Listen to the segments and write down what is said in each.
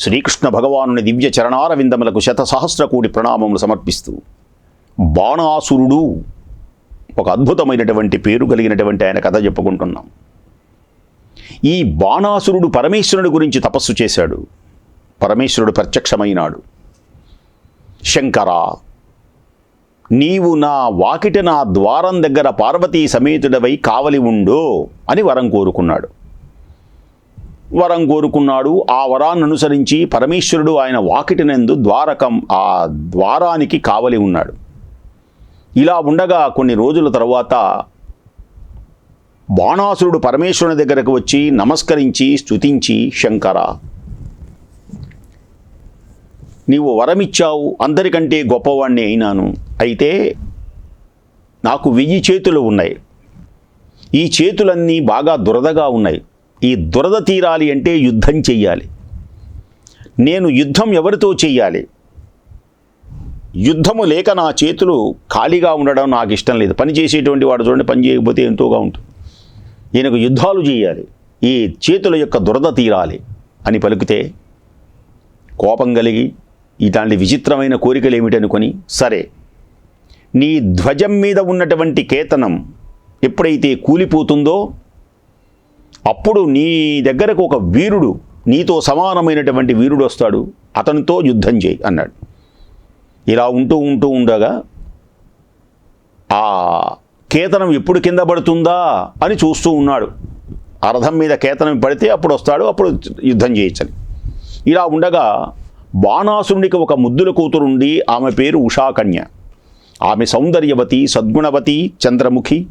శ్రీకృష్ణ భగవానుని దివ్య చరణారవిందములకు శత సహస్ర కోటి ప్రణామములు సమర్పిస్తూ బాణాసురుడు ఒక అద్భుతమైనటువంటి పేరు కలిగినటువంటి ఆయన కథ చెప్పుకుంటున్నాం. ఈ బాణాసురుడు పరమేశ్వరుడి గురించి తపస్సు చేశాడు. పరమేశ్వరుడు ప్రత్యక్షమైనాడు. శంకరా నీవు నా వాకిట నా ద్వారం దగ్గర పార్వతీ సమేతుడవై కావలి ఉండు అని వరం కోరుకున్నాడు. వరం కోరుకున్నాడు. ఆ వరాన్ని అనుసరించి పరమేశ్వరుడు ఆయన వాకిటినందు ద్వారకం ఆ ద్వారానికి కావలి ఉన్నాడు. ఇలా ఉండగా కొన్ని రోజుల తర్వాత బాణాసురుడు పరమేశ్వరుని దగ్గరకు వచ్చి నమస్కరించి స్తుతించి శంకర నీవు వరమిచ్చావు అందరికంటే గొప్పవాణ్ణి అయినాను. అయితే నాకు వెయ్యి చేతులు ఉన్నాయి. ఈ చేతులన్నీ బాగా దురదగా ఉన్నాయి. ఈ దురద తీరాలి అంటే యుద్ధం చెయ్యాలి. నేను యుద్ధం ఎవరితో చెయ్యాలి? యుద్ధము లేక నా చేతులు ఖాళీగా ఉండడం నాకు ఇష్టం లేదు. పని చేసేటువంటి వాడు చూడండి పని చేయకపోతే ఎంతోగా ఉంటుంది. ఈయనకు యుద్ధాలు చేయాలి. ఈ చేతుల యొక్క దురద తీరాలి అని పలికితే కోపం కలిగి ఇలాంటి విచిత్రమైన కోరికలు ఏమిటనుకొని సరే నీ ధ్వజం మీద ఉన్నటువంటి కేతనం ఎప్పుడైతే కూలిపోతుందో అప్పుడు నీ దగ్గరకు ఒక వీరుడు నీతో సమానమైనటువంటి వీరుడు వస్తాడు అతనితో యుద్ధం చేయి అన్నాడు. ఇలా ఉంటూ ఉంటూ ఉండగా ఆ కేతనం ఎప్పుడు కింద పడుతుందా అని చూస్తూ ఉన్నాడు. అర్థం మీద కేతనం పడితే అప్పుడు వస్తాడు అప్పుడు యుద్ధం చేయొచ్చని ఇలా ఉండగా బాణాసురునికి ఒక ముద్దుల కూతురుండి ఆమె పేరు ఉషాకన్య. ఆమె సౌందర్యవతి సద్గుణవతి చంద్రముఖి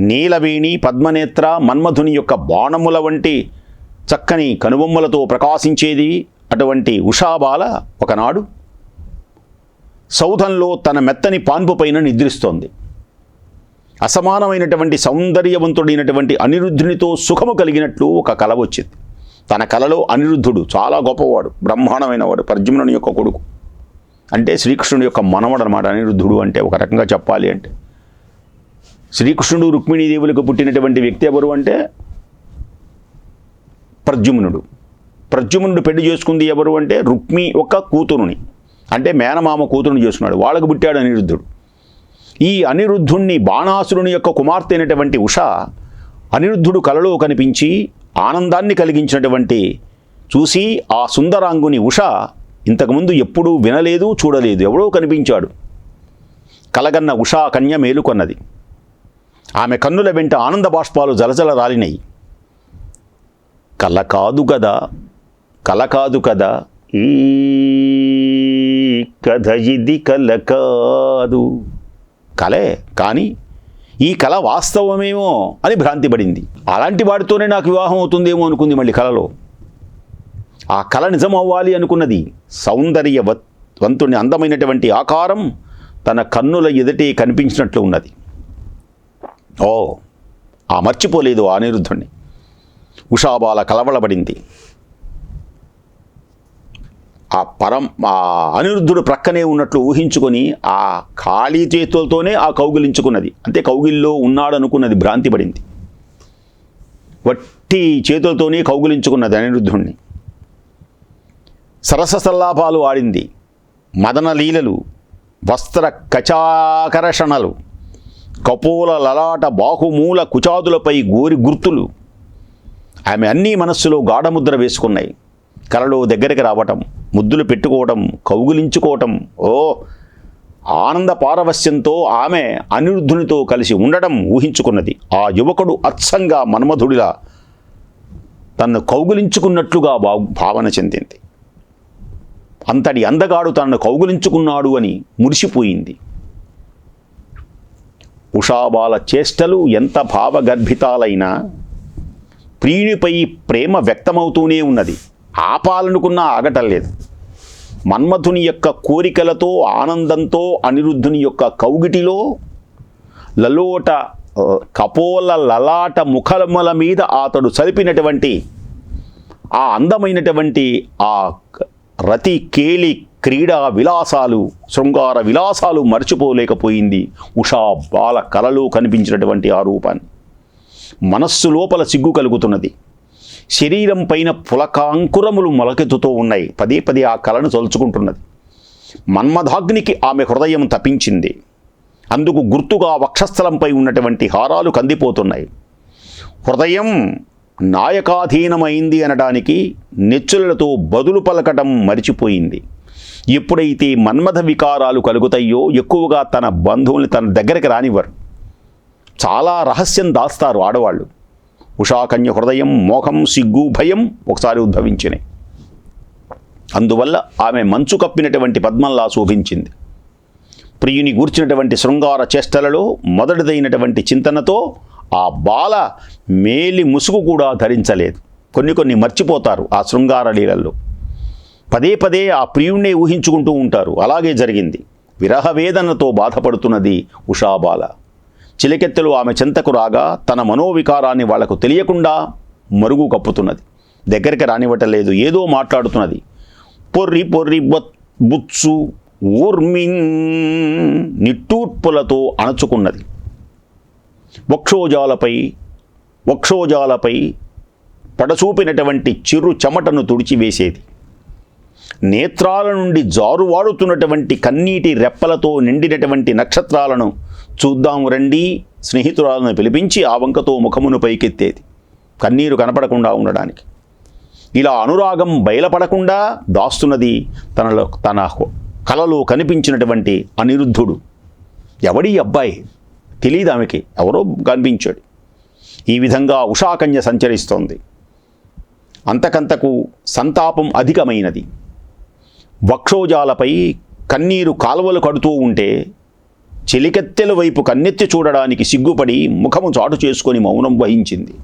నీలవేణి పద్మనేత్ర మన్మధుని యొక్క బాణముల వంటి చక్కని కనుబొమ్మలతో ప్రకాశించేది అటువంటి ఉషాబాల ఒకనాడు సౌధంలో తన మెత్తని పాన్పు పైన నిద్రిస్తోంది. అసమానమైనటువంటి సౌందర్యవంతుడైనటువంటి అనిరుద్ధునితో సుఖము కలిగినట్లు ఒక కల వచ్చింది. తన కలలో అనిరుద్ధుడు చాలా గొప్పవాడు బ్రహ్మాండమైన వాడు పర్జుమ్నుని యొక్క కొడుకు. అంటే శ్రీకృష్ణుడి యొక్క మనవడు అనమాట అనిరుద్ధుడు అంటే ఒక రకంగా చెప్పాలి అంటే. శ్రీకృష్ణుడు రుక్మిణీదేవులకు పుట్టినటువంటి వ్యక్తి ఎవరు అంటే? ప్రద్యుమ్నుడు. ప్రద్యుమ్నుడు పెళ్ళి చేసుకుంది ఎవరు అంటే? రుక్మి ఒక కూతురుని. అంటే మేనమామ కూతురుని చేసుకున్నాడు. వాళ్ళకు పుట్టాడు అనిరుద్ధుడు. ఈ అనిరుద్ధుణ్ణి బాణాసురుని యొక్క కుమార్తె అయినటువంటి ఉష అనిరుద్ధుడు కలలో కనిపించి ఆనందాన్ని కలిగించినటువంటి చూసి ఆ సుందరాంగుని ఉష ఇంతకుముందు ఎప్పుడూ వినలేదు చూడలేదు. ఎవడో కనిపించాడు. కలగన్న ఉషా కన్య మేలుకొన్నది. ఆమె కన్నుల వెంట ఆనంద బాష్పాలు జలజల రాలినాయి కల కాదు కదా కల కాదు కదా ఈ కథ ఇది కల కాదు. కలే కానీ ఈ కళ వాస్తవమేమో అని భ్రాంతి పడింది అలాంటి వాడితోనే నాకు వివాహం అవుతుందేమో అనుకుంది మళ్ళీ కళలో ఆ కళ నిజం అవ్వాలి అనుకున్నది సౌందర్య వంతుని అందమైనటువంటి ఆకారం తన కన్నుల ఎదుటే కనిపించినట్లు ఉన్నది. ఓ ఆ మర్చిపోలేదు ఆ అనిరుద్ధుణ్ణి. ఉషాబాల కలవలబడింది. ఆ పరం ఆ అనిరుద్ధుడు ప్రక్కనే ఉన్నట్లు ఊహించుకొని ఆ ఖాళీ చేతులతోనే ఆ కౌగిలించుకున్నది. అంటే కౌగిల్లో ఉన్నాడనుకున్నది భ్రాంతి పడింది వట్టి చేతులతోనే కౌగిలించుకున్నది అనిరుద్ధుణ్ణి. సరస సల్లాపాలు ఆడింది. మదన లీలలు వస్త్ర కచాకర్షణలు. కపోల లలాట బాహుమూల కుచాదులపై గోరి గుర్తులు. ఆమె అన్నీ మనస్సులో గాఢముద్ర వేసుకున్నాయి. కలలో దగ్గరికి రావటం ముద్దులు పెట్టుకోవటం కౌగులించుకోవటం ఓ ఆనంద పారవస్యంతో ఆమె అనిరుద్ధునితో కలిసి ఉండడం ఊహించుకున్నది. ఆ యువకుడు అచ్చంగా మన్మధుడిలా తన్ను కౌగులించుకున్నట్లుగా భా భావన చెందింది. అంతటి అందగాడు తనను కౌగులించుకున్నాడు అని మురిసిపోయింది. ఉషాబాల చేష్టలు ఎంత భావగర్భితాలైనా ప్రియునిపై ప్రేమ వ్యక్తమవుతూనే ఉన్నది. ఆపాలనుకున్నా ఆగటం లేదు. మన్మథుని యొక్క కోరికలతో ఆనందంతో అనిరుద్ధుని యొక్క కౌగిటిలో లలోట కపోల లలాట ముఖముల మీద అతడు చలిపినటువంటి ఆ అందమైనటువంటి ఆ రతి కేళి క్రీడా విలాసాలు శృంగార విలాసాలు మర్చిపోలేకపోయింది. ఉషా బాల కలలో కనిపించినటువంటి ఆ రూపాన్ని. మనస్సు లోపల సిగ్గు కలుగుతున్నది. శరీరం పైన పులకాంకురములు మొలకెత్తుతూ ఉన్నాయి. పదే పదే ఆ కళను తలుచుకుంటున్నది. మన్మధాగ్నికి ఆమె హృదయం తపించింది అందుకు గుర్తుగా వక్షస్థలంపై ఉన్నటువంటి హారాలు కందిపోతున్నాయి. హృదయం నాయకాధీనమైంది అనడానికి నెచ్చులతో బదులు పలకటం మరిచిపోయింది. ఎప్పుడైతే మన్మథ వికారాలు కలుగుతాయో ఎక్కువగా తన బంధువుల్ని తన దగ్గరికి రానివ్వరు. చాలా రహస్యం దాస్తారు ఆడవాళ్ళు. ఉషాకన్య హృదయం మోహం సిగ్గు భయం ఒకసారి ఉద్భవించినాయి అందువల్ల ఆమె మంచు కప్పినటువంటి పద్మంలా శోభించింది. ప్రియుని గూర్చినటువంటి శృంగార చేష్టలలో మొదటిదైనటువంటి చింతనతో ఆ బాల మేలి ముసుగు కూడా ధరించలేదు. కొన్ని కొన్ని మర్చిపోతారు ఆ శృంగార లీలల్లో. పదే పదే ఆ ప్రియుణ్ణే ఊహించుకుంటూ ఉంటారు. అలాగే జరిగింది. విరహ వేదనతో బాధపడుతున్నది ఉషాబాల చిలకెత్తెలు ఆమె చెంతకు రాగా తన మనోవికారాన్ని వాళ్ళకు తెలియకుండా మరుగు కప్పుతున్నది. దగ్గరికి రానివ్వటం లేదు ఏదో మాట్లాడుతున్నది. పొర్రి పొర్రి బుత్సు ఊర్మిన్ నిట్టూర్పులతో అణచుకున్నది. వక్షోజాలపై వక్షోజాలపై పడచూపినటువంటి చిరు చెమటను తుడిచివేసేది. నేత్రాల నుండి జారువాడుతున్నటువంటి కన్నీటి రెప్పలతో నిండినటువంటి నక్షత్రాలను చూద్దాము రండి స్నేహితురాలను పిలిపించి ఆ వంకతో ముఖమును పైకెత్తేది. కన్నీరు కనపడకుండా ఉండడానికి. ఇలా అనురాగం బయలపడకుండా దాస్తున్నది తనలో తన కలలో కనిపించినటువంటి అనిరుద్ధుడు. ఎవడి అబ్బాయి? తెలియదు ఆమెకి. ఎవరో కనిపించాడు. ఈ విధంగా ఉషాకన్య సంచరిస్తోంది. అంతకంతకు సంతాపం అధికమైనది. వక్షోజాలపై కన్నీరు కాలువలు కడుతూ ఉంటే చెలికెత్తెల వైపు కన్నెత్తి చూడడానికి సిగ్గుపడి ముఖము చాటు చేసుకొని మౌనం వహించింది.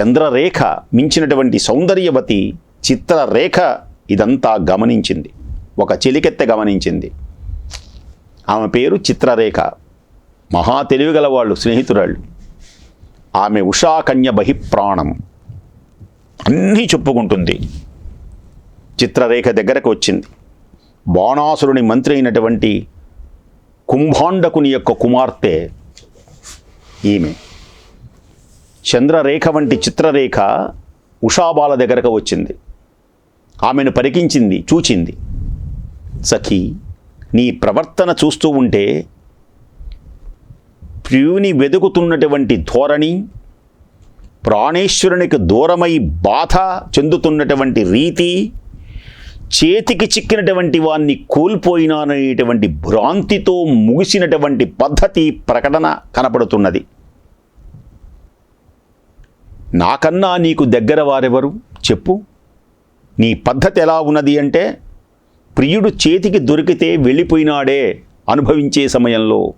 చంద్రరేఖ మించినటువంటి సౌందర్యవతి చిత్రరేఖ ఇదంతా గమనించింది. ఒక చెలికెత్తె గమనించింది. ఆమె పేరు చిత్రరేఖ. మహా తెలివిగల వాళ్ళు స్నేహితురాళ్ళు. ఆమె ఉషాకన్య బహిప్రాణం. అన్నీ చెప్పుకుంటుంది. చిత్రరేఖ దగ్గరకు వచ్చింది. బాణాసురుని మంత్రి అయినటువంటి కుంభాండకుని యొక్క కుమార్తె ఈమె. చంద్రరేఖ వంటి చిత్రరేఖ ఉషాబాల దగ్గరకు వచ్చింది. ఆమెను పరికించింది చూచింది. సఖీ నీ ప్రవర్తన చూస్తూ ఉంటే ప్రియుని వెతుకుతున్నటువంటి ధోరణి ప్రాణేశ్వరునికి దూరమై బాధ చెందుతున్నటువంటి రీతి చేతికి చిక్కినటువంటి వాన్ని కోల్పోయినాననేటువంటి భ్రాంతితో ముగిసినటువంటి పద్ధతి ప్రకటన కనపడుతున్నది. నాకన్నా నీకు దగ్గర వారెవరు? చెప్పు. నీ పద్ధతి ఎలా ఉన్నది అంటే ప్రియుడు చేతికి దొరికితే వెళ్ళిపోయినాడే అనుభవించే సమయంలో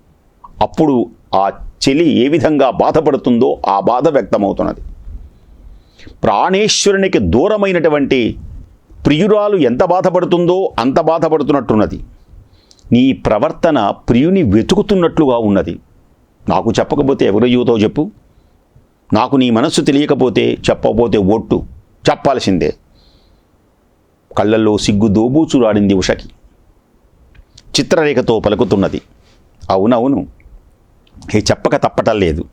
అప్పుడు ఆ చెలి ఏ విధంగా బాధపడుతుందో ఆ బాధ వ్యక్తమవుతున్నది. ప్రాణేశ్వరునికి దూరమైనటువంటి ప్రియురాలు ఎంత బాధపడుతుందో అంత బాధపడుతున్నట్టున్నది. నీ ప్రవర్తన ప్రియుని వెతుకుతున్నట్లుగా ఉన్నది. నాకు చెప్పకపోతే ఎవరు యువతో చెప్పు. నాకు నీ మనస్సు తెలియకపోతే చెప్పకపోతే ఓట్టు చెప్పాల్సిందే. కళ్ళల్లో సిగ్గు దోబూచురాడింది ఉషకి. చిత్రరేఖతో పలుకుతున్నది. అవునవును. ఏ చెప్పక తప్పటం లేదు.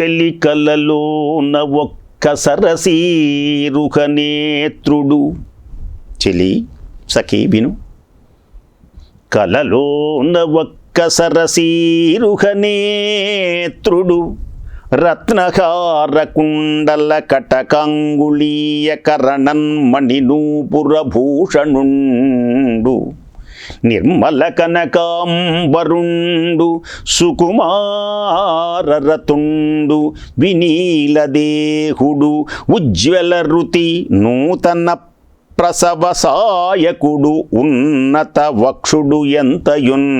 చెల్లి కళ్ళలోన ఒక్క కసరసీరుహనేత్రుడు చెలి సఖీ విను. కలలోన ఒక్క సరసీరుహనేత్రుడు రత్నహారకుండల కటకాంగుళీయకరణన్మణినూపురభూషణుండు నిర్మల కనకాంబరుండు సుకుమారరతుండు వినీలదేహుడు ఉజ్వల రుతి నూతన ప్రసవ సాయకుడు ఉన్నత వక్షుడు ఎంతయున్.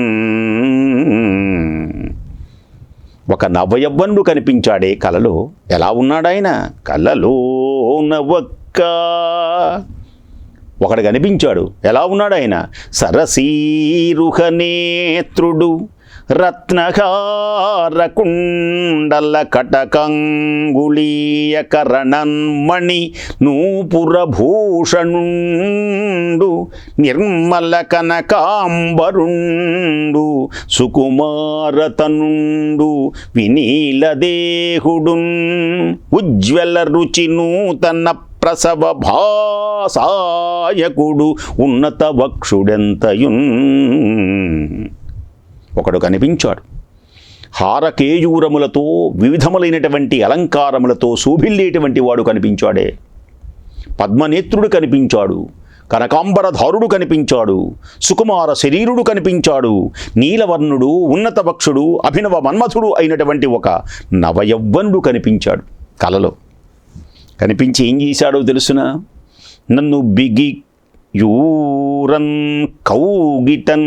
ఒక నవయవ్వనుడు కనిపించాడే కలలో ఎలా ఉన్నాడాయన? కలలో నవక్క. ఒకడు కనిపించాడు. ఎలా ఉన్నాడు ఆయన? సరసీరుహ నేత్రుడు కుండల కటకంగుళీయకరణన్మణి నూపురభూషణుండు నిర్మల కనకాంబరుండు సుకుమారతనుండు వినీలదేహుడున్ ఉజ్వల రుచి నూతన ప్రసవ భాసాయకుడు ఉన్నత వక్షుడెంతయున్? ఒకడు కనిపించాడు. హారకేయూరములతో వివిధములైనటువంటి అలంకారములతో శోభిల్లేటువంటి వాడు కనిపించాడే. పద్మనేత్రుడు కనిపించాడు. కనకాంబరధారుడు కనిపించాడు. సుకుమార శరీరుడు కనిపించాడు. నీలవర్ణుడు ఉన్నత వక్షుడు అభినవ మన్మథుడు అయినటువంటి ఒక నవయవ్వనుడు కనిపించాడు కలలో. కనిపించి ఏం చేశాడో తెలుసునా? నన్ను బిగి యూరన్ కౌగిటన్.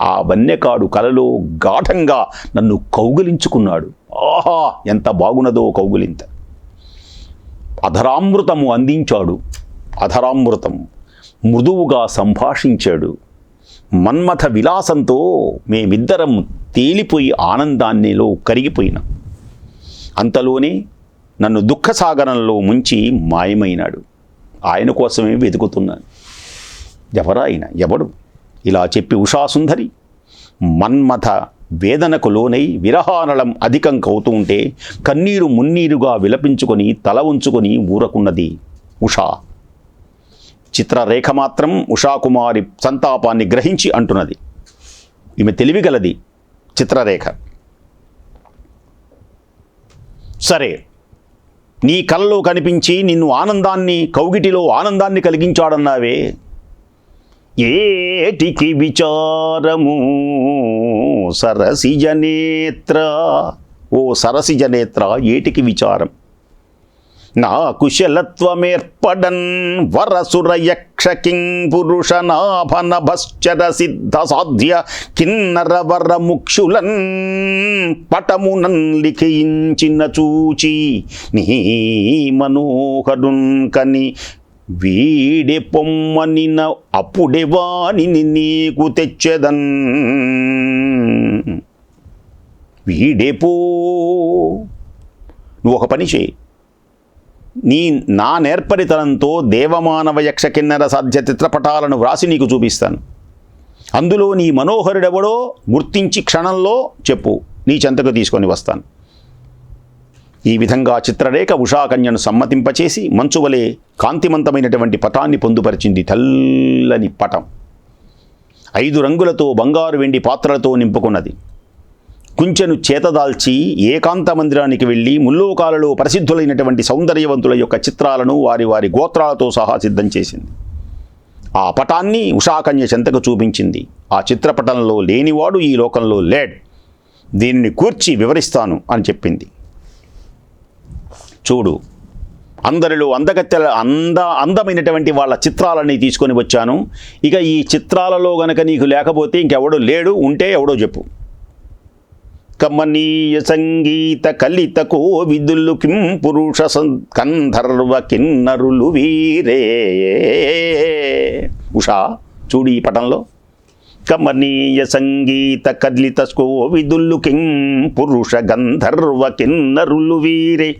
ఆ వన్యకాడు కలలో గాఢంగా నన్ను కౌగిలించుకున్నాడు. ఆహా ఎంత బాగున్నదో కౌగులింత. అధరామృతము అందించాడు. అధరామృతం మృదువుగా సంభాషించాడు. మన్మథ విలాసంతో మేమిద్దరం తేలిపోయి ఆనందాన్నిలో కరిగిపోయినాం. అంతలోనే నన్ను దుఃఖసాగరంలో ముంచి మాయమైనాడు. ఆయన కోసమే వెతుకుతున్నాను. ఎవరా ఆయన? ఎవడు? ఇలా చెప్పి ఉషాసుందరి మన్మథ వేదనకు లోనై విరహానళం అధికం కవుతూ ఉంటే కన్నీరు మున్నీరుగా విలపించుకొని తల ఉంచుకొని ఊరకున్నది ఉషా. చిత్రరేఖ మాత్రం ఉషాకుమారి సంతాపాన్ని గ్రహించి అంటున్నది. ఈమె తెలివిగలది చిత్రరేఖ. సరే నీ కలలో కనిపించి నిన్ను ఆనందాన్ని కౌగిటిలో ఆనందాన్ని కలిగించాడన్నావే. ఏటికి విచారము? సరసిజనేత్ర. ఓ సరసిజనేత్ర ఏటికి విచారం? నా కుశలత్వమేర్పడన్ వరసురయక్షకిం యక్ష పురుష నాభనభశ్చర సిద్ధ సాధ్య కిన్నర వర ముక్షులన్ పటమునన్ లిఖించిన చూచి నీ మనోహరున్ కని వీడే పొమ్మనిన అప్పుడే వాణిని నీకు తెచ్చెదన్. వీడే పో నువ్వు ఒక పని చేయి. నీ నా నేర్పరితనంతో దేవమానవ యక్ష కిన్నెర సాధ్య చిత్రపటాలను వ్రాసి నీకు చూపిస్తాను. అందులో నీ మనోహరుడెవడో గుర్తించి క్షణంలో చెప్పు. నీ చెంతకు తీసుకొని వస్తాను. ఈ విధంగా చిత్రరేఖ ఉషాకన్యను సమ్మతింపచేసి మంచువలే కాంతిమంతమైనటువంటి పటాన్ని పొందుపరిచింది తెల్లని పటం. ఐదు రంగులతో బంగారు వెండి పాత్రలతో నింపుకున్నది. కుంచెను చేతదాల్చి ఏకాంత మందిరానికి వెళ్ళి ముల్లోకాలలో ప్రసిద్ధులైనటువంటి సౌందర్యవంతుల యొక్క చిత్రాలను వారి వారి గోత్రాలతో సహా సిద్ధం చేసింది. ఆ పటాన్ని ఉషాకన్య చెంతకు చూపించింది. ఆ చిత్రపటంలో లేనివాడు ఈ లోకంలో లేడ్. దీనిని కూర్చి వివరిస్తాను అని చెప్పింది. చూడు అందరిలో అందగత్తెల అంద అందమైనటువంటి వాళ్ళ చిత్రాలని తీసుకొని వచ్చాను. ఇక ఈ చిత్రాలలో గనక నీకు లేకపోతే ఇంకెవడో లేడు ఉంటే ఎవడో చెప్పు. కమనీయ సంగీత కలిత కోవిదులు కిం పురుష కంధర్వ కిన్నరులు వీరే. ఉషా చూడు ఈ పటంలో. కమనీయ సంగీత కదిలిత కోవిదులు కిం పురుష గంధర్వ కిన్నరులు వీరే.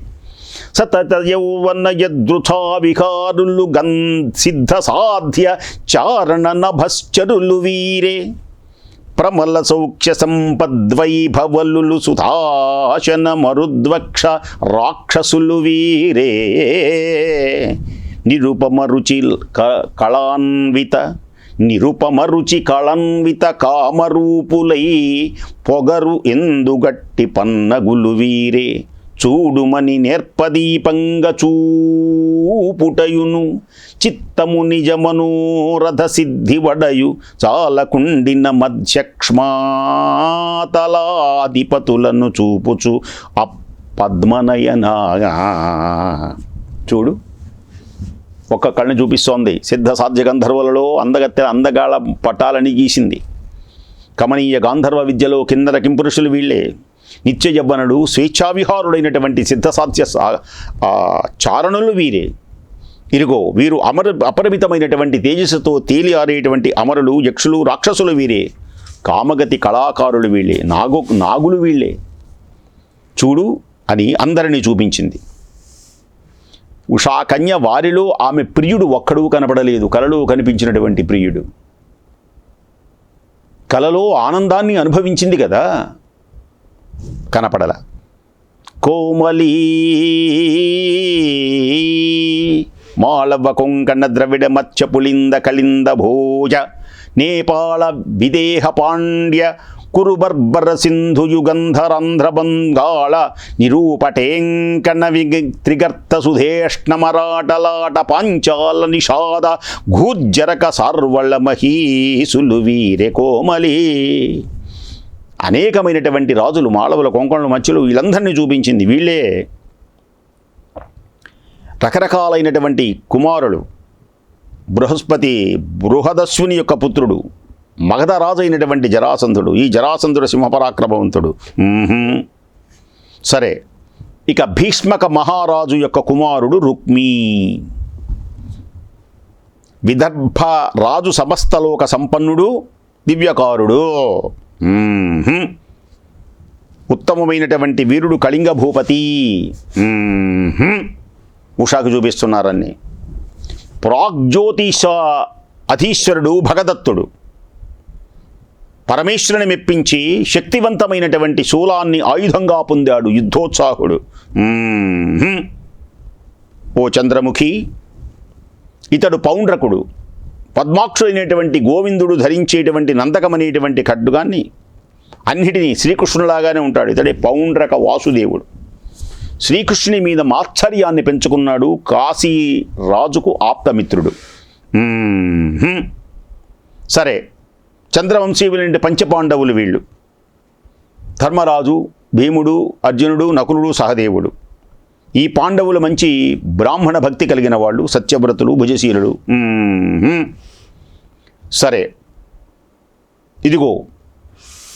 సతత యౌవన యదృథా విహారులు గన్ సిద్ధ సాధ్య చారణ నభశ్చరులు వీరే. ప్రమల సౌఖ్య సంపద్వైభవలు సుధాశన మరుద్వక్ష రాక్షసులు వీరే నిరుపమ రుచి క- కళాన్విత నిరుపమరుచి కళన్విత కామరూపులై పొగరు ఎందుగట్టి పన్నగులు వీరే చూడుమని నేర్పదీపంగ చూపుటయును చిత్తము నిజమనోరథ సిద్ధి వడయు. చాలకుండిన మధ్యక్ష్మాతలాధిపతులను చూపుచు అపద్మనయనాగా. చూడు ఒక్క కళ్ళు చూపిస్తోంది. సిద్ధ సాధ్య గంధర్వులలో అందగత్తె అందగాళ పటాలని గీసింది. కమనీయ గాంధర్వ విద్యలో కిందర కింపురుషులు వీళ్ళే. నిత్య యవ్వనుడు స్వేచ్ఛావిహారుడైనటువంటి సిద్ధసాధ్య సా- చారణులు వీరే. ఇరుగో వీరు అమర అపరిమితమైనటువంటి తేజస్సుతో తేలి ఆరేటువంటి అమరులు యక్షులు రాక్షసులు వీరే. కామగతి కళాకారులు వీళ్ళే నాగు నాగులు వీళ్ళే. చూడు అని అందరినీ చూపించింది. ఉషాకన్య వారిలో ఆమె ప్రియుడు ఒక్కడూ కనపడలేదు కలలో కనిపించినటువంటి ప్రియుడు. కలలో ఆనందాన్ని అనుభవించింది కదా. కనపడల. కోమలీ మాళవ కొంకణ ద్రవిడ మత్స్య పులింద కలింద భోజ నేపాళ విదేహ పాండ్య కురుబర్బర సింధు యుగంధరంధ్ర బంగాళ నిరూపటేంకణ విగ త్రిగర్త సుధేష్ణ మరాటలాట పాంచాల నిషాద ఘూజ్జరక సార్వళ మహీసులు వీరే కోమలీ. అనేకమైనటువంటి రాజులు మాళవుల కొంకణుల మధ్యలో వీళ్ళందరినీ చూపించింది వీళ్ళే. రకరకాలైనటువంటి కుమారులు బృహస్పతి బృహదస్విని యొక్క పుత్రుడు మగధరాజు అయినటువంటి జరాసంధుడు ఈ జరాసంధుడు సింహపరాక్రమవంతుడు. సరే ఇక భీష్మక మహారాజు యొక్క కుమారుడు రుక్మీ. విదర్భ రాజు సమస్తలోక సంపన్నుడు దివ్యకారుడు. ఉత్తమమైనటువంటి వీరుడు కళింగ భూపతి. ఉషాకు చూపిస్తున్నారన్ని. ప్రాగ్జ్యోతిష అధీశ్వరుడు భగదత్తుడు. పరమేశ్వరుని మెప్పించి శక్తివంతమైనటువంటి శూలాన్ని ఆయుధంగా పొందాడు యుద్ధోత్సాహుడు. ఓ చంద్రముఖి ఇతడు పౌండ్రకుడు. పద్మాక్షుడైనటువంటి గోవిందుడు ధరించేటువంటి నందకమనేటువంటి ఖడ్డుగాన్ని అన్నిటినీ శ్రీకృష్ణులాగానే ఉంటాడు. ఇతడే పౌండ్రక వాసుదేవుడు. శ్రీకృష్ణుని మీద మాత్సర్యాన్ని పెంచుకున్నాడు కాశీ రాజుకు ఆప్తమిత్రుడు. సరే చంద్రవంశీయులంటే పంచపాండవులు వీళ్ళు. ధర్మరాజు భీముడు అర్జునుడు నకులుడు సహదేవుడు. ఈ పాండవులు మంచి బ్రాహ్మణ భక్తి కలిగిన వాళ్ళు సత్యవ్రతులు భుజశీలుడు. సరే. ఇదిగో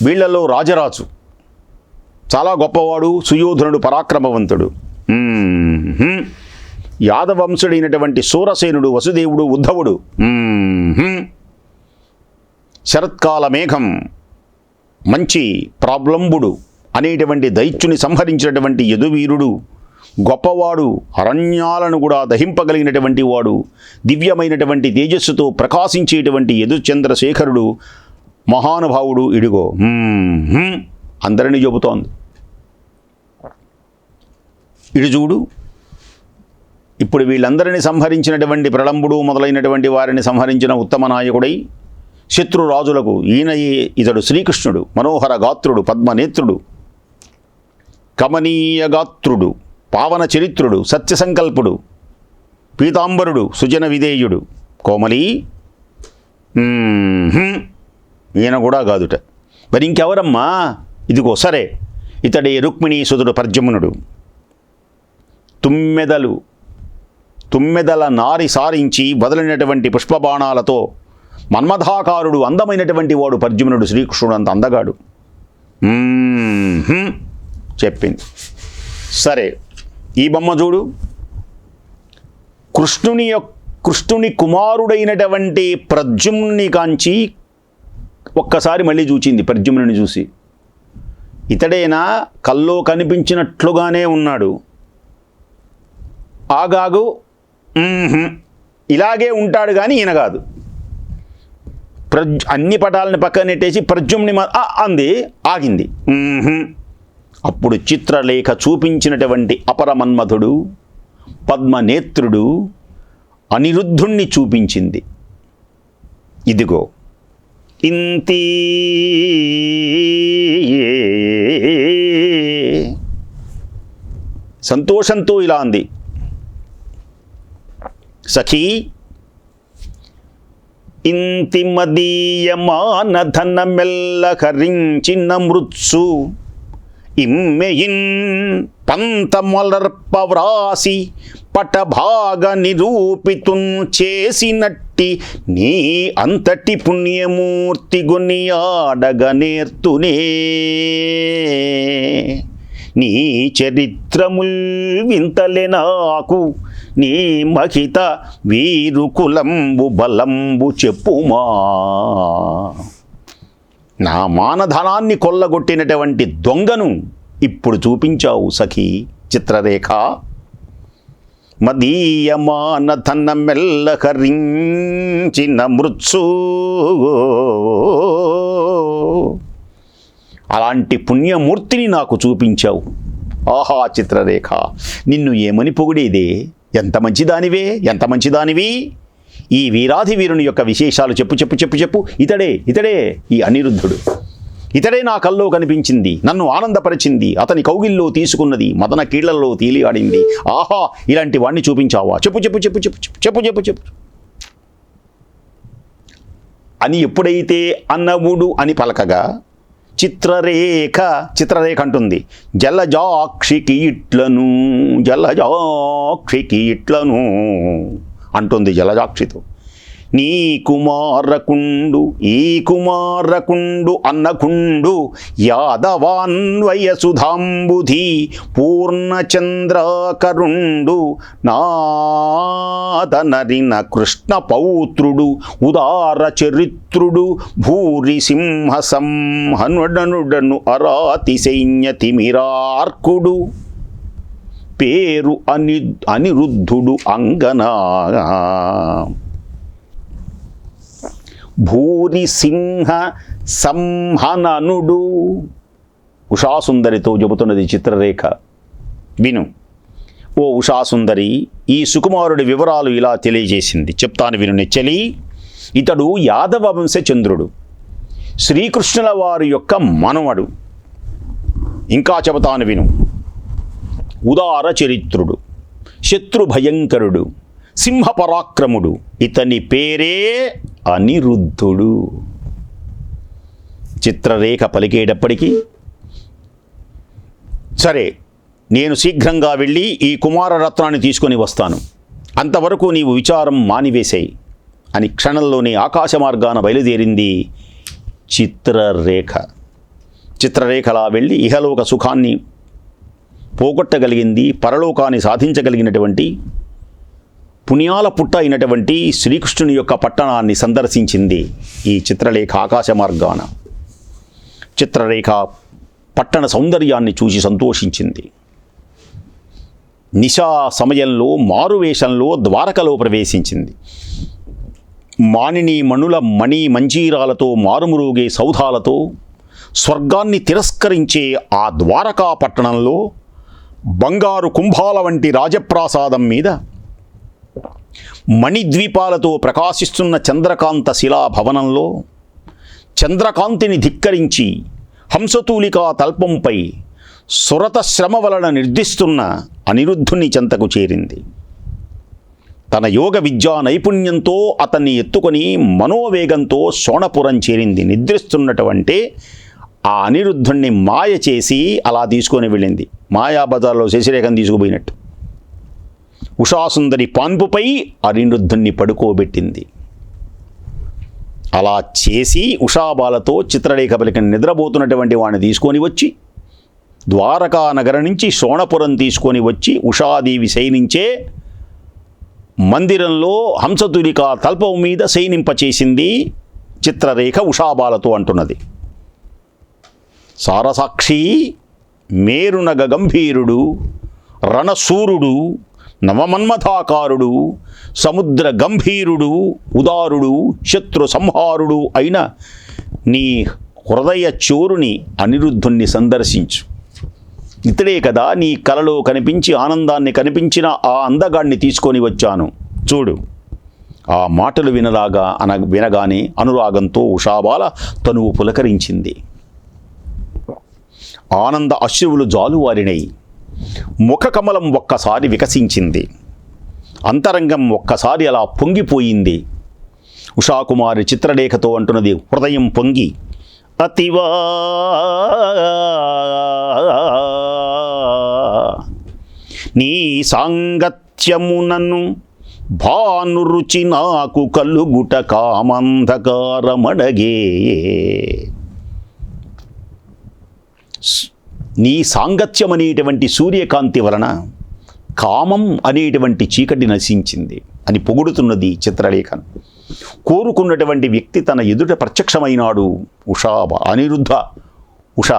వీళ్ళలో రాజరాజు. చాలా గొప్పవాడు సుయోధనుడు పరాక్రమవంతుడు. యాదవంశుడైనటువంటి సూరసేనుడు వసుదేవుడు ఉద్ధవుడు. శరత్కాల మేఘం మంచి ప్రాబ్లంబుడు అనేటువంటి దైత్యుని సంహరించినటువంటి యదువీరుడు. గొప్పవాడు అరణ్యాలను కూడా దహింపగలిగినటువంటి వాడు దివ్యమైనటువంటి తేజస్సుతో ప్రకాశించేటువంటి యదుచంద్రశేఖరుడు మహానుభావుడు ఇడిగో. అందరినీ చెబుతోంది. ఇడు చూడు. ఇప్పుడు వీళ్ళందరినీ సంహరించినటువంటి ప్రళంబుడు మొదలైనటువంటి వారిని సంహరించిన ఉత్తమ నాయకుడై శత్రురాజులకు ఈయనయే ఇతడు శ్రీకృష్ణుడు మనోహర గాత్రుడు పద్మనేత్రుడు కమనీయ గాత్రుడు. పావన చరిత్రుడు సత్యసంకల్పుడు పీతాంబరుడు సుజన విధేయుడు. కోమలి? ఈయన కూడా కాదుట. మరి ఇంకెవరమ్మా? ఇదిగో సరే. ఇతడే రుక్మిణీసుతుడు పర్జమునుడు. తుమ్మెదలు తుమ్మెదల నారి సారించి వదలినటువంటి పుష్పబాణాలతో మన్మథాకారుడు అందమైనటువంటి వాడు పర్జుమునుడు శ్రీకృష్ణుడు అంత అందగాడు. చెప్పింది. సరే. ఈ బొమ్మ చూడు. కృష్ణుని యొక్క కృష్ణుని కుమారుడైనటువంటి ప్రద్యుమ్ని కాంచి ఒక్కసారి మళ్ళీ చూచింది ప్రద్యుమ్నుని చూసి. ఇతడేనా కల్లో కనిపించినట్లుగానే ఉన్నాడు. ఆగాగు ఇలాగే ఉంటాడు కానీ ఈయన కాదు. ప్రజ్ అన్ని పటాలని పక్కన నెట్టేసి ప్రజ్యుమ్ని అంది ఆగింది. అప్పుడు చిత్రలేఖ చూపించినటువంటి అపరమన్మధుడు పద్మనేత్రుడు అనిరుద్ధుణ్ణి చూపించింది. ఇదిగో ఇంతి సంతోషంతో ఇలా అంది. సఖీ ఇంతి మదీయమానధన మెల్ల హరించిన మృత్సు ఇమ్మెయిన్ పంతమొలర్పవ్రాసి పటభాగ నిరూపితున్ చేసినట్టి నీ అంతటి పుణ్యమూర్తి గునియాడగ నేర్తునే నీ చరిత్రముల్ వింతలే నాకు నీ మహిత వీరుకులంబు బలంబు చెప్పుమా. నా మానధనాన్ని కొల్లగొట్టినటువంటి దొంగను ఇప్పుడు చూపించావు సఖీ చిత్రరేఖ. మదీయమానధన మెల్ల హరించిన మృత్సు. అలాంటి పుణ్యమూర్తిని నాకు చూపించావు. ఆహా చిత్రరేఖ నిన్ను ఏమని పొగిడేదే? ఎంత మంచిదానివే? ఎంత మంచిదానివి? ఈ వీరాధి వీరుని యొక్క విశేషాలు చెప్పు చెప్పు చెప్పు చెప్పు. ఇతడే ఇతడే ఈ అనిరుద్ధుడు. ఇతడే నా కల్లో కనిపించింది నన్ను ఆనందపరిచింది అతని కౌగిల్లో తీసుకున్నది మదన కీళ్ళలో తీలియాడింది. ఆహా ఇలాంటి వాణ్ణి చూపించావా? చెప్పు చెప్పు చెప్పు చెప్పు చెప్పు చెప్పు చెప్పు అని ఎప్పుడైతే అన్నవుడు అని పలకగా చిత్రరేఖ చిత్రరేఖ అంటుంది. జలజాక్షి ఇట్లను జలజాక్షి ఇట్లను అంటుంది జలజాక్షితో. నీ కుమారకుండు ఈ కుమారకుండు అన్నకుండు యాదవాన్వయ సుధాంబుధి పూర్ణచంద్రాకరుండు నాదనరిన కృష్ణ పౌత్రుడు ఉదార చరిత్రుడు భూరి సింహ సంహనుడనుడను అరాతి సైన్యతిమిరార్కుడు పేరు అని అనిరుద్ధుడు అంగనా. భూరి సింహ సంహననుడు. ఉషాసుందరితో చెబుతున్నది చిత్రరేఖ. విను. ఓ ఉషాసుందరి ఈ సుకుమారుడి వివరాలు ఇలా తెలియజేసింది. చెప్తాను విను నెచ్చలి ఇతడు యాదవ వంశ చంద్రుడు శ్రీకృష్ణుల వారి యొక్క మనవడు. ఇంకా చెబుతాను విను. ఉదార చరిత్రుడు శత్రు భయంకరుడు సింహపరాక్రముడు ఇతని పేరే అనిరుద్ధుడు. చిత్రరేఖ పలికేటప్పటికీ సరే నేను శీఘ్రంగా వెళ్ళి ఈ కుమారరత్నాన్ని తీసుకొని వస్తాను. అంతవరకు నీవు విచారం మానివేశాయి అని క్షణంలోనే ఆకాశ మార్గాన బయలుదేరింది చిత్రరేఖ. చిత్రరేఖలా వెళ్ళి ఇహలోక సుఖాన్ని పోగొట్టగలిగింది పరలోకాన్ని సాధించగలిగినటువంటి పుణ్యాల పుట్ట అయినటువంటి శ్రీకృష్ణుని యొక్క పట్టణాన్ని సందర్శించింది ఈ చిత్రలేఖ ఆకాశ మార్గాన. చిత్రరేఖ పట్టణ సౌందర్యాన్ని చూసి సంతోషించింది. నిశా సమయంలో మారువేషంలో ద్వారకలో ప్రవేశించింది. మానిని మణుల మణి మంజీరాలతో మారుమురుగే సౌధాలతో స్వర్గాన్ని తిరస్కరించే ఆ ద్వారకా పట్టణంలో బంగారు కుంభాల వంటి రాజప్రాసాదం మీద మణిద్వీపాలతో ప్రకాశిస్తున్న చంద్రకాంత శిలా భవనంలో చంద్రకాంతిని ధిక్కరించి హంసతూలికా తల్పంపై సురత శ్రమ వలన నిర్దిస్తున్న అనిరుద్ధుని చెంతకు చేరింది. తన యోగ విద్యా నైపుణ్యంతో అతన్ని ఎత్తుకొని మనోవేగంతో శోణపురం చేరింది. నిద్రిస్తున్నటువంటి ఆ అనిరుద్ధుణ్ణి మాయ చేసి అలా తీసుకొని వెళ్ళింది. మాయాబజార్లో శశిరేఖను తీసుకుపోయినట్టు. ఉషాసుందరి పాన్పుపై అనిరుద్ధుణ్ణి పడుకోబెట్టింది. అలా చేసి ఉషాబాలతో చిత్రలేఖ పలికిన నిద్రపోతున్నటువంటి వాడిని తీసుకొని వచ్చి ద్వారకా నగరం నుంచి శోణపురం తీసుకొని వచ్చి ఉషాదేవి శయనించే మందిరంలో హంసతులిక తల్పం మీద శయనింపచేసింది చిత్రరేఖ ఉషాబాలతో అంటున్నది. సారసాక్షి మేరునగ గంభీరుడు రణసూరుడు నవమన్మథాకారుడు సముద్ర గంభీరుడు ఉదారుడు శత్రు సంహారుడు అయిన నీ హృదయ చోరుని అనిరుద్ధుణ్ణి సందర్శించు. ఇతడే కదా నీ కలలో కనిపించి ఆనందాన్ని కనిపించిన ఆ అందగాడిని తీసుకొని వచ్చాను. చూడు. ఆ మాటలు వినలాగా అన వినగానే అనురాగంతో ఉషాబాల తనువు పులకరించింది. ఆనంద అశ్రువులు జాలువారినై ముఖకమలం ఒక్కసారి వికసించింది. అంతరంగం ఒక్కసారి అలా పొంగిపోయింది. ఉషాకుమారి చిత్రలేఖతో అంటున్నది హృదయం పొంగి అతివా నీ సాంగత్యమునను భానురుచి నాకు కలుగుట కామంధకారమడగే. నీ సాంగత్యం అనేటువంటి సూర్యకాంతి వలన కామం అనేటువంటి చీకటి నశించింది అని పొగుడుతున్నది చిత్రలేఖనం. కోరుకున్నటువంటి వ్యక్తి తన ఎదుట ప్రత్యక్షమైనాడు ఉషా అనిరుద్ధ. ఉష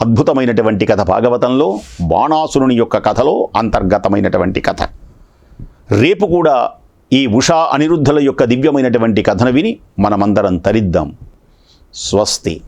అద్భుతమైనటువంటి కథ. భాగవతంలో బాణాసురుని యొక్క కథలో అంతర్గతమైనటువంటి కథ. రేపు కూడా ఈ ఉషా అనిరుద్ధుల యొక్క దివ్యమైనటువంటి కథను విని మనమందరం తరిద్దాం. స్వస్తి.